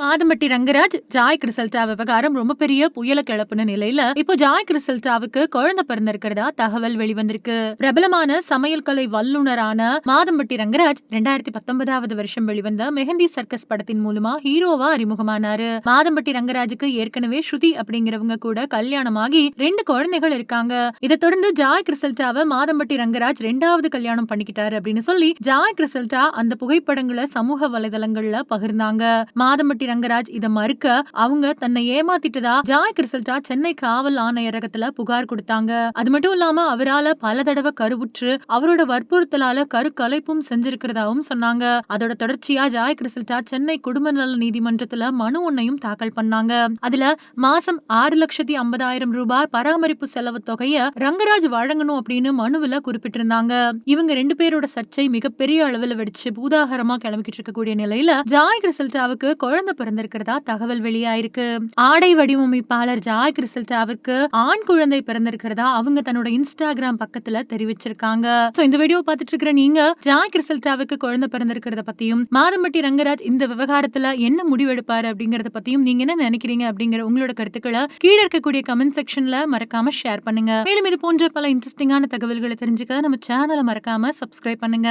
Madhampatti Rangaraj Joy Crizildaa விவகாரம் ரொம்ப பெரிய புயல கிளப்புன நிலையில இப்போ ஜாய் கிறிசல்டாவுக்கு குழந்தை பிறந்திருக்கிறதா தகவல் வெளிவந்திருக்கு. பிரபலமான சமையல் கலை வல்லுநரான மாதம்பட்டி ரங்கராஜ் ரெண்டாயிரத்தி பத்தொன்பதாவது வருஷம் வெளிவந்த மெஹந்தி சர்க்கஸ் படத்தின் மூலமா ஹீரோவா அறிமுகமானாரு. மாதம்பட்டி ரங்கராஜுக்கு ஏற்கனவே ஸ்ருதி அப்படிங்கிறவங்க கூட கல்யாணமாகி ரெண்டு குழந்தைகள் இருக்காங்க. இதை தொடர்ந்து ஜாய் கிறிசல்டாவை மாதம்பட்டி ரங்கராஜ் ரெண்டாவது கல்யாணம் பண்ணிக்கிட்டாரு அப்படின்னு சொல்லி ஜாய் கிறிசல்டா அந்த புகைப்படங்களை சமூக வலைதளங்கள்ல பகிர்ந்தாங்க. மாதம்பட்டி ரங்கராஜ் இதை மறுக்க அவங்க தன்னை ஏமாத்திட்டதா? ஜாய் கிறிசல்டா சென்னை காவல் ஆணையரகத்துல புகார் கொடுத்தாங்க. அது மட்டும் இல்லாம அவரால பல தடவை கருவுற்று அவரோட வற்புறுத்தலால கரு கலைப்பும் செஞ்சிருக்கிறதாவும் சொன்னாங்க. அதோட தொடர்ச்சியா ஜாய் கிறிசல்டா சென்னை குடும்ப நல நீதிமன்றத்துல மனு ஒன்னையும் தாக்கல் பண்ணாங்க. அதுல மாசம் ஆறு லட்சத்தி ஐம்பதாயிரம் ரூபாய் பராமரிப்பு செலவு தொகைய ரங்கராஜ் வழங்கணும் அப்படின்னு மனுவில் குறிப்பிட்டிருந்தாங்க. இவங்க ரெண்டு பேரோட சர்ச்சை மிகப்பெரிய அளவுல வெடிச்சு பூதாகரமா கிளம்பிக்கிட்டு இருக்கக்கூடிய நிலையில ஜாய் கிறிசல்டாவுக்கு குழந்தை பிறந்திருக்கிறதா தகவல் வெளியாயிருக்கு ஆடை வடிவமைப்பாளர் ஜாய் கிறிசல்டாவுக்கு ஆண் குழந்தை பிறந்திருக்கிறதா அவங்க தன்னோட இன்ஸ்டாகிராம் பக்கத்துல தெரிவிச்சிருக்காங்க. சோ இந்த வீடியோ பார்த்துட்டு இருக்கிற நீங்க ஜாய் கிறிசல்டாவுக்கு குழந்தை பிறந்திருக்கிறத பத்தியும் மாதம்பட்டி ரங்கராஜ் இந்த விவகாரத்துல என்ன முடிவெடுப்பாரு அப்படிங்கறத பத்தியும் நீங்க என்ன நினைக்கிறீங்க அப்படிங்கிற உங்களோட கருத்துக்களை கீழே இருக்கக்கூடிய கமெண்ட் செக்ஷன்ல மறக்காம ஷேர் பண்ணுங்க. மேலும் இது போன்ற பல இன்ட்ரெஸ்டிங்கான தகவல்களை தெரிஞ்சுக்க நம்ம சேனலை மறக்காம சப்ஸ்கிரைப் பண்ணுங்க.